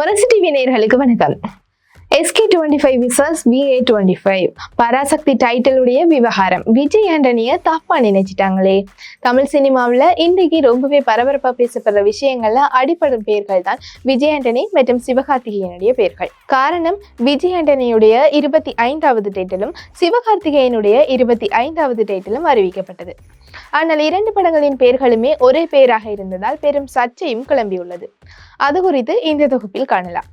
முரசு TV நேர்களுக்கு வணக்கம். SK twenty five versus V A twenty five Parasakthi டைட்டிலுடைய விவகாரம். விஜய் ஆண்டனியை தப்பா நினைச்சிட்டாங்களே. தமிழ் சினிமாவில் இன்றைக்கு ரொம்பவே பரபரப்பாக பேசப்படுற விஷயங்கள்ல அடிப்படும் பெயர்கள் தான் விஜய் ஆண்டனி மற்றும் சிவகார்த்திகேயனுடைய பெயர்கள் காரணம் விஜய் ஆண்டனியுடைய இருபத்தி ஐந்தாவது டைட்டிலும் சிவகார்த்திகேயனுடைய இருபத்தி ஐந்தாவது டைட்டிலும் அறிவிக்கப்பட்டது. ஆனால் இரண்டு படங்களின் பெயர்களுமே ஒரே பெயராக இருந்ததால் பெரும் சர்ச்சையும் கிளம்பியுள்ளது. அது குறித்து இந்த தொகுப்பில் காணலாம்.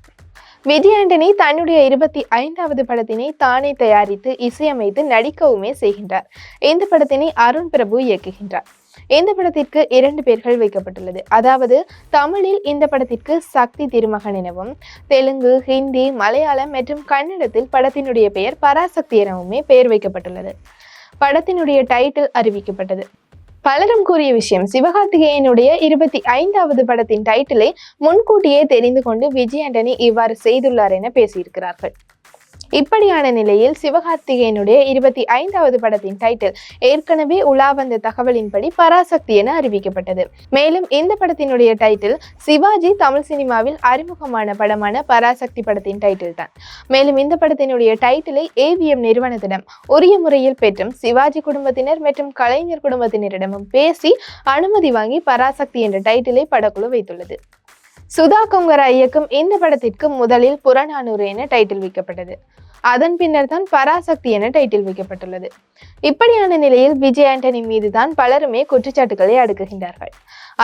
விஜய் ஆண்டனி தன்னுடைய இருபத்தி ஐந்தாவது படத்தினை தானே தயாரித்து இசையமைத்து நடிக்கவுமே செய்கின்றார். இந்த படத்தினை அருண் பிரபு இயக்குகின்றார். இந்த படத்திற்கு இரண்டு பேர்கள் வைக்கப்பட்டுள்ளது. அதாவது தமிழில் இந்த படத்திற்கு சக்தி திருமகன் எனவும் தெலுங்கு ஹிந்தி மலையாளம் மற்றும் கன்னடத்தில் படத்தினுடைய பெயர் பராசக்தி எனவுமே பெயர் வைக்கப்பட்டுள்ளது. படத்தினுடைய டைட்டில் அறிவிக்கப்பட்டது. பலரும் கூறிய விஷயம் சிவகார்த்திகேயனுடைய இருபத்தி ஐந்தாவது படத்தின் டைட்டிலை முன்கூட்டியே தெரிந்து கொண்டு விஜய் ஆண்டனி இவ்வாறு செய்துள்ளார் என பேசியிருக்கிறார்கள். இப்படியான நிலையில் சிவகார்த்திகேயனுடைய இருபத்தி ஐந்தாவது படத்தின் டைட்டில் ஏற்கனவே உலா வந்த தகவலின்படி பராசக்தி என அறிவிக்கப்பட்டது. மேலும் இந்த படத்தினுடைய டைட்டில் சிவாஜி தமிழ் சினிமாவில் அறிமுகமான படமான பராசக்தி படத்தின் டைட்டில் தான். மேலும் இந்த படத்தினுடைய டைட்டிலை ஏவிஎம் நிறுவனத்திடம் உரிய முறையில் பெற்றும் சிவாஜி குடும்பத்தினர் மற்றும் கலைஞர் குடும்பத்தினரிடமும் பேசி அனுமதி வாங்கி பராசக்தி என்ற டைட்டிலை படக்குழு வைத்துள்ளது. சுதா கொங்கரா இயக்கும் இந்த படத்திற்கு முதலில் புறநானூறு என டைட்டில் வைக்கப்பட்டது. அதன் பின்னர் தான் பராசக்தி என டைட்டில் வைக்கப்பட்டுள்ளது. இப்படியான நிலையில் விஜய் ஆண்டனி மீது தான் பலருமே குற்றச்சாட்டுகளை அடுக்குகின்றார்கள்.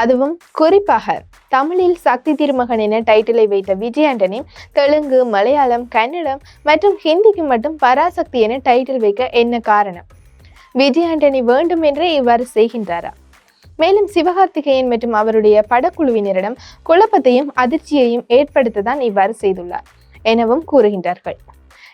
அதுவும் குறிப்பாக தமிழில் சக்தி திருமகன் என டைட்டிலை வைத்த விஜய் ஆண்டனி தெலுங்கு மலையாளம் கன்னடம் மற்றும் ஹிந்திக்கு மட்டும் பராசக்தி என டைட்டில் வைக்க என்ன காரணம்? விஜய் ஆண்டனி வேண்டும் என்றே இவ்வாறு செய்கின்றாரா? மேலும் சிவகார்த்திகேயன் மற்றும் அவருடைய படக்குழுவினரிடம் குழப்பத்தையும் அதிர்ச்சியையும் ஏற்படுத்ததான் இவ்வாறு செய்துள்ளார் எனவும் கூறுகின்றார்கள்.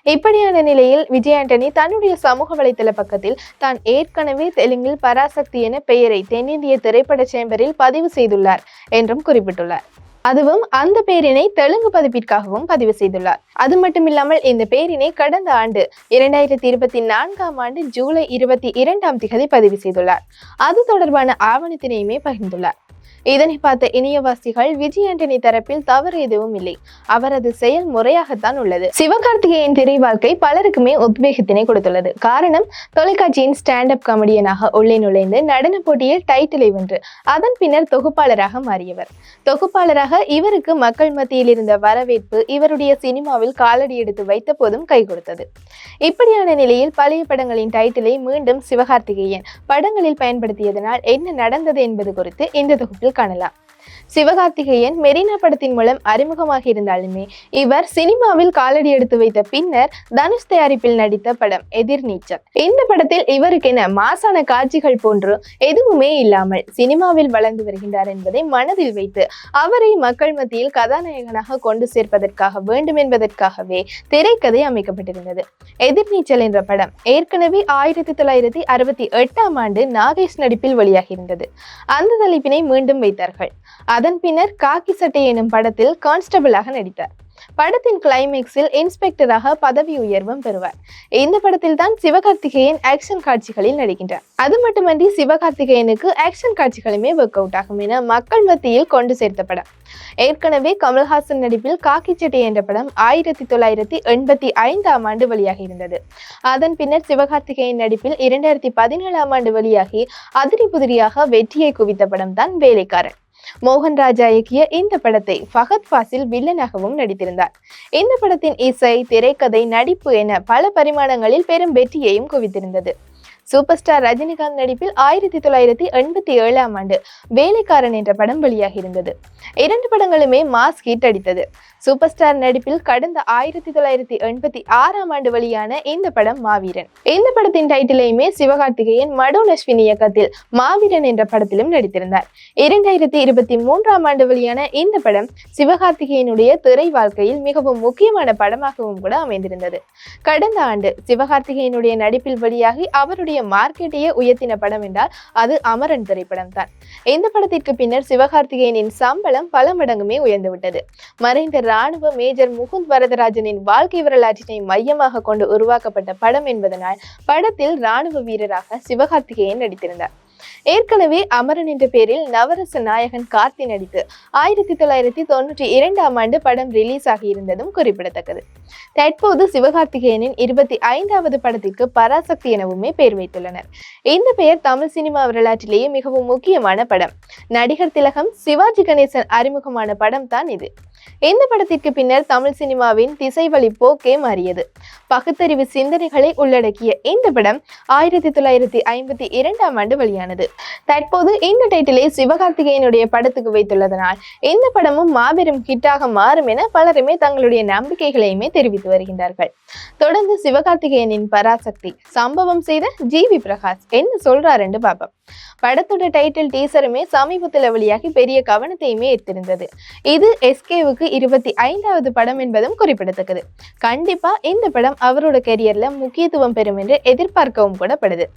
இப்படியான நிலையில் விஜய் ஆண்டனி தன்னுடைய சமூக வலைதள பக்கத்தில் தான் ஏற்கனவே தெலுங்கில் பராசக்தி என பெயரை தென்னிந்திய திரைப்பட சேம்பரில் பதிவு செய்துள்ளார் என்றும் குறிப்பிட்டுள்ளார். அதுவும் அந்த பேரினை தெலுங்கு பதிப்பிற்காகவும் பதிவு செய்துள்ளார். அது மட்டுமில்லாமல் இந்த பேரினை கடந்த ஆண்டு இரண்டாயிரத்தி இருபத்தி நான்காம் ஆண்டு ஜூலை இருபத்தி இரண்டாம் திகதி பதிவு செய்துள்ளார். அது தொடர்பான ஆவணத்தினையுமே பகிர்ந்துள்ளார். இதனை பார்த்த இணையவாசிகள் விஜய் ஆண்டனி தரப்பில் தவறு எதுவும் இல்லை. அவரது செயல் முறையாகத்தான் உள்ளது. சிவகார்த்திகேயன் திரை வாழ்க்கை பலருக்குமே உத்வேகத்தினை கொடுத்துள்ளது. காரணம் தொலைக்காட்சியின் ஸ்டாண்ட் அப் காமெடியனாக உள்ளே நுழைந்து நடன போட்டியில் டைட்டிலை வென்று அதன் பின்னர் தொகுப்பாளராக மாறியவர். தொகுப்பாளராக இவருக்கு மக்கள் மத்தியில் இருந்த வரவேற்பு இவருடைய சினிமாவில் காலடி எடுத்து வைத்த போதும் கை கொடுத்தது. இப்படியான நிலையில் பழைய படங்களின் டைட்டிலை மீண்டும் சிவகார்த்திகேயன் படங்களில் பயன்படுத்தியதனால் என்ன நடந்தது என்பது குறித்து இந்த தொகுப்பில் காணலாம் சிவகார்த்திகேயன் மெரினா படத்தின் மூலம் அறிமுகமாக இருந்தாலுமே இவர் சினிமாவில் காலடி எடுத்து வைத்த பின்னர் தனுஷ் தயாரிப்பில் நடித்த படம் எதிர்நீச்சல். இந்த படத்தில் இவருக்கென மாசான காட்சிகள் போன்று எதுவுமே இல்லாமல் சினிமாவில் வளர்ந்து வருகின்றார் என்பதை மனதில் வைத்து அவரை மக்கள் மத்தியில் கதாநாயகனாக கொண்டு சேர்ப்பதற்காக வேண்டும் என்பதற்காகவே திரைக்கதை அமைக்கப்பட்டிருந்தது. எதிர்நீச்சல் என்ற படம் ஏற்கனவே ஆயிரத்தி தொள்ளாயிரத்தி அறுபத்தி எட்டாம் ஆண்டு நாகேஷ் நடிப்பில் வெளியாகியிருந்தது. அந்த தலைப்பினை மீண்டும் வைத்தார்கள். அதன் பின்னர் காக்கி சட்டை எனும் படத்தில் கான்ஸ்டபிளாக நடித்தார். படத்தின் கிளைமேக்ஸில் இன்ஸ்பெக்டராக பதவி உயர்வும் பெறுவார். இந்த படத்தில் தான் சிவகார்த்திகேயன் ஆக்ஷன் காட்சிகளில் நடிக்கின்றார். அது மட்டுமன்றி சிவகார்த்திகேயனுக்கு ஆக்ஷன் காட்சிகளுமே ஒர்க் அவுட் ஆகும் என மக்கள் மத்தியில் கொண்டு சேர்த்த படம் ஏற்கனவே கமல்ஹாசன் நடிப்பில் காக்கி சட்டை என்ற படம் ஆயிரத்தி தொள்ளாயிரத்தி எண்பத்தி ஐந்தாம் ஆண்டு வெளியாகி இருந்தது. அதன் பின்னர் சிவகார்த்திகேயன் நடிப்பில் இரண்டாயிரத்தி பதினேழாம் ஆண்டு வெளியாகி அதிரி புதிரியாக வெற்றியை குவித்த படம் தான் வேலைக்காரன். மோகன் ராஜா இயக்கிய இந்த படத்தை ஃபகத் ஃபாசில் வில்லனாகவும் நடித்திருந்தார். இந்த படத்தின் இசை திரைக்கதை நடிப்பு என பல பரிமாணங்களில் பெரும் வெற்றியையும் குவித்திருந்தது. சூப்பர் ஸ்டார் ரஜினிகாந்த் நடிப்பில் ஆயிரத்தி தொள்ளாயிரத்தி எண்பத்தி ஏழாம் ஆண்டு வேலைக்காரன் என்ற படம் வெளியாகி இருந்தது. இரண்டு படங்களுமே மாஸ் ஹிட் அடித்தது. சூப்பர் ஸ்டார் நடிப்பில் கடந்த ஆயிரத்தி தொள்ளாயிரத்தி எண்பத்தி ஆறாம் ஆண்டு வெளியான இந்த படம் மாவீரன். இந்த படத்தின் டைட்டிலையுமே சிவகார்த்திகேயன் மடு லட்சுமி இயக்கத்தில் மாவீரன் என்ற படத்திலும் நடித்திருந்தார். இரண்டாயிரத்தி இருபத்தி மூன்றாம் ஆண்டு வெளியான இந்த படம் சிவகார்த்திகேயனுடைய திரை வாழ்க்கையில் மிகவும் முக்கியமான படமாகவும் கூட அமைந்திருந்தது. கடந்த ஆண்டு சிவகார்த்திகேயனுடைய நடிப்பில் வெளியாகி அவருடைய மார்க்கெட்டையே உயர்த்தின படம் என்றால் அது அமரன் திரைப்படம் தான். இந்த படத்திற்கு பின்னர் சிவகார்த்திகேயனின் சம்பளம் பல மடங்குமே உயர்ந்துவிட்டது. மறைந்த ராணுவ மேஜர் முகுந்த் வரதராஜனின் வாழ்க்கை வரலாற்றினை மையமாக கொண்டு உருவாக்கப்பட்ட படம் என்பதனால் படத்தில் ராணுவ வீரராக சிவகார்த்திகேயன் நடித்திருந்தார். ஏற்கனவே அமரன் என்ற பெயரில் நவரச நாயகன் கார்த்தி நடித்து ஆயிரத்தி தொள்ளாயிரத்தி தொண்ணூற்றி இரண்டாம் ஆண்டு படம் ரிலீஸ் ஆகியிருந்ததும் குறிப்பிடத்தக்கது. தற்போது சிவகார்த்திகேயனின் இருபத்தி ஐந்தாவது படத்திற்கு பராசக்தி எனவுமே பெயர் வைத்துள்ளனர். இந்த பெயர் தமிழ் சினிமா வரலாற்றிலேயே மிகவும் முக்கியமான படம். நடிகர் திலகம் சிவாஜி கணேசன் அறிமுகமான படம் தான் இது. இந்த படத்திற்கு பின்னர் தமிழ் சினிமாவின் திசைவழி போக்கே மாறியது. பகுத்தறிவு சிந்தனைகளை உள்ளடக்கிய இந்த படம் ஆயிரத்தி தொள்ளாயிரத்தி ஐம்பத்தி இரண்டாம் ஆண்டு வெளியானது வெளியானது. தற்போது இந்த டைட்டிலை சிவகார்த்திகேயனுடைய படத்துக்கு வைத்துள்ளதனால் இந்த படமும் மாபெரும் ஹிட்டாக மாறும் என பலருமே தங்களுடைய நம்பிக்கைகளையுமே தெரிவித்து வருகின்றார்கள். தொடர்ந்து சிவகார்த்திகேயனின் பராசக்தி சம்பவம் செய்த ஜிவி பிரகாஷ் என்ன சொல்றாருன்னு பார்ப்போம். படத்தோட டைட்டில் டீசருமே சமீபத்தில் வெளியாகி பெரிய கவனத்தையுமே ஈர்த்திருந்தது. இது எஸ்கேவுக்கு இருபத்தி ஐந்தாவது படம் என்பதும் குறிப்பிடத்தக்கது. கண்டிப்பா இந்த படம் அவரோட கெரியர்ல முக்கியத்துவம் பெறும் என்று எதிர்பார்க்கவும் கூட படுது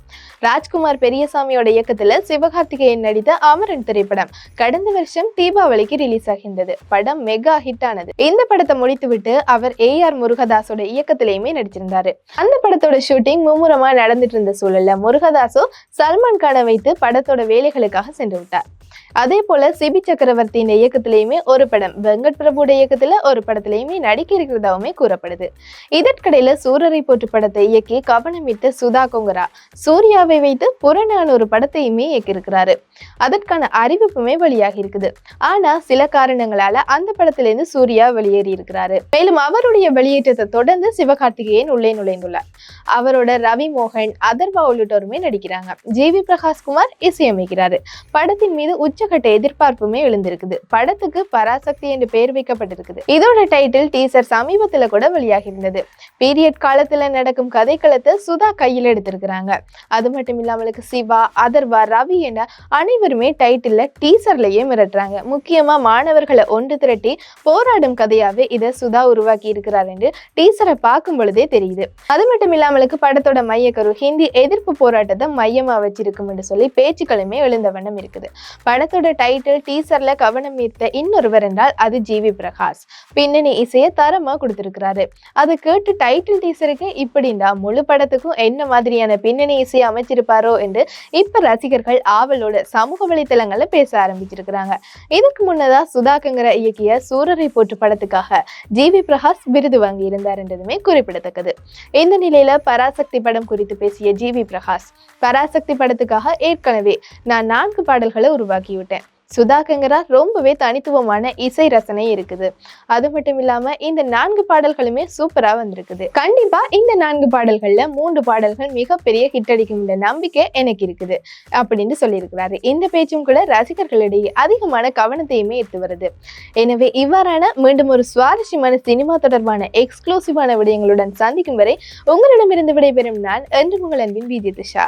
ராஜ்குமார் பெரியசாமியோட இயக்கத்துல சிவகார்த்திகேயன் நடித்த அமரன் திரைப்படம். கடந்த வருஷம் தீபாவளிக்கு ரிலீஸ் ஆகின்றது. படம் மெகா ஹிட் ஆனது. இந்த படத்தை முடித்துவிட்டு அவர் ஏ ஆர் முருகதாஸோட இயக்கத்திலேயுமே நடிச்சிருந்தாரு. அந்த படத்தோட ஷூட்டிங் மும்முரமா நடந்துட்டு இருந்த சூழல்ல முருகதாஸோ சல்மான் கானை வைத்து படத்தோட வேலைகளுக்காக சென்று விட்டார். அதே போல சிபி சக்கரவர்த்தியின் இயக்கத்திலேயுமே ஒரு படம் வெங்கட் பிரபுட இயக்கத்துல ஒரு படத்திலேயுமே நடிக்க இருக்கிறதாவுமே கூறப்படுது. இதற்கிடையில சூரரை போற்று படத்தை இயக்கி கவனமிட்டு சுதா கொங்கரா சூர்யாவை வைத்து புறநானூறு படத்தையுமே இயக்கியிருக்கிறாரு. அதற்கான அறிவிப்புமே வெளியாகி இருக்குது. ஆனா சில காரணங்களால அந்த படத்திலிருந்து சூர்யா வெளியேறி இருக்கிறாரு. மேலும் அவருடைய வெளியேற்றத்தை தொடர்ந்து சிவகார்த்திகேயன் உள்ளே நுழைந்துள்ளார். அவரோட ரவி மோகன் அதர்வா உள்ளிட்டோருமே நடிக்கிறாங்க. ஜி வி பிரகாஷ் குமார் இசையமைக்கிறாரு. படத்தின் மீது உச்சகட்ட எதிர்பார்ப்புமே எழுந்திருக்குது. படத்துக்கு பராசக்தி என்று பெயர் வைக்கப்பட்டிருக்குது. இதோட டைட்டில் டீசர் சமீபத்துல கூட வெளியாகி இருந்தது பீரியட் காலத்துல நடக்கும் கதைக்களத்தை சுதா கையில் எடுத்திருக்கிறாங்க. அது மட்டும் இல்லாமலுக்கு சிவா அதர்வா ரவி என அனைவருமே டைட்டில்ல டீசர்லயே மிரட்டுறாங்க. முக்கியமா மாணவர்களை ஒன்று திரட்டி போராடும் கதையாவே இதை சுதா உருவாக்கி இருக்கிறார் என்று டீசரை பார்க்கும் பொழுதே தெரியுது. அது மட்டும் இல்லாமலுக்கு படத்தோட மையக்கரு ஹிந்தி எதிர்ப்பு போராட்டத்தை மையமா வச்சிருக்கும் என்று சொல்லி பேச்சுக்களுமே எழுந்த வண்ணம் இருக்குது. படத்தோட டைட்டில் டீசர்ல கவனம் ஈர்த்த இன்னொருவர் என்றால் அது ஜிவி பிரகாஷ். பின்னணி இசையை தரமா கொடுத்திருக்கிறாரு. அதை கேட்டு டைட்டில் டீசருக்கு இப்படின்னா முழு படத்துக்கும் என்ன மாதிரியான பின்னணி இசையை அமைச்சிருப்பாரோ என்று இப்ப ரசிகர்கள் ஆவலோட சமூக வலைத்தளங்கள்ல பேச ஆரம்பிச்சிருக்கிறாங்க. இதுக்கு முன்னதா சுதாகங்கர இயக்கிய சூரரை போற்று படத்துக்காக ஜிவி பிரகாஷ் விருது வாங்கி இருந்தார் என்றதுமே குறிப்பிடத்தக்கது. இந்த நிலையில பராசக்தி படம் குறித்து பேசிய ஜிவி பிரகாஷ் பராசக்தி படத்துக்காக ஏற்கனவே நான் நான்கு பாடல்களை உருவாக்கிவிட்டேன். சுதாகங்கரா ரொம்பவே தனித்துவமான இசை ரசனை இருக்குது. அது மட்டும் இல்லாம இந்த நான்கு பாடல்களுமே சூப்பரா வந்திருக்குது. கண்டிப்பா இந்த நான்கு பாடல்கள்ல மூன்று பாடல்கள் மிகப்பெரிய ஹிட் அடிக்கும் நம்பிக்கை எனக்கு இருக்குது. அப்படின்னு சொல்லியிருக்கிறாரு. இந்த பேச்சும் கூட ரசிகர்களிடையே அதிகமான கவனத்தையுமே எடுத்து வருது. எனவே இவ்வாறான மீண்டும் ஒரு சுவாரஸ்யமான சினிமா தொடர்பான எக்ஸ்க்ளூசிவான விடயங்களுடன் சந்திக்கும் வரை உங்களிடமிருந்து விடைபெறும் நான் என்று உங்கள் அன்பின் விஜய் திஷா